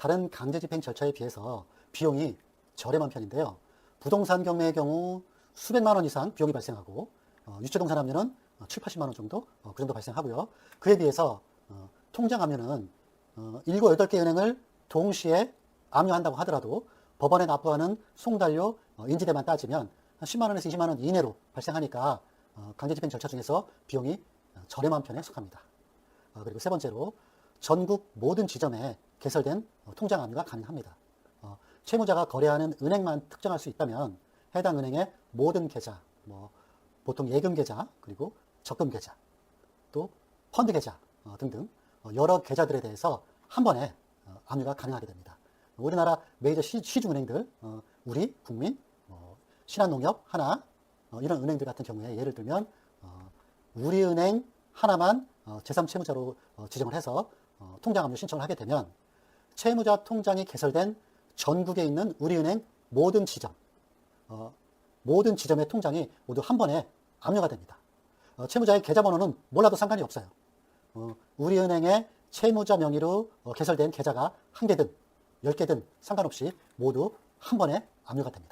다른 강제 집행 절차에 비해서 비용이 저렴한 편인데요. 부동산 경매의 경우 수백만 원 이상 비용이 발생하고 어, 압류는 어, 7, 80만 원 정도 어, 그 정도 발생하고요. 그에 비해서 어, 통장 압류는 어, 7, 8개 은행을 동시에 압류한다고 하더라도 법원에 납부하는 송달료, 어, 인지대만 따지면 한 10만 원에서 20만 원 이내로 발생하니까 어, 강제 집행 절차 중에서 비용이 어, 저렴한 편에 속합니다. 어, 그리고 세 번째로 전국 모든 지점에 개설된 어, 통장 압류가 가능합니다. 어, 채무자가 거래하는 은행만 특정할 수 있다면 해당 은행의 모든 계좌, 뭐 보통 예금 계좌 그리고 적금 계좌, 또 펀드 계좌 어, 등등 어, 여러 계좌들에 대해서 한 번에 어, 압류가 가능하게 됩니다. 우리나라 메이저 시, 시중은행들, 어, 우리, 국민, 어, 신한농협, 하나 어, 이런 은행들 같은 경우에 예를 들면 어, 우리은행 하나만 어, 제3채무자로 어, 지정을 해서 어, 통장 압류 신청을 하게 되면 채무자 통장이 개설된 전국에 있는 우리은행 모든 지점, 어, 모든 지점의 통장이 모두 한 번에 압류가 됩니다. 어, 채무자의 계좌번호는 몰라도 상관이 없어요. 어, 우리은행의 채무자 명의로 어, 개설된 계좌가 한 개든 열 개든 상관없이 모두 한 번에 압류가 됩니다.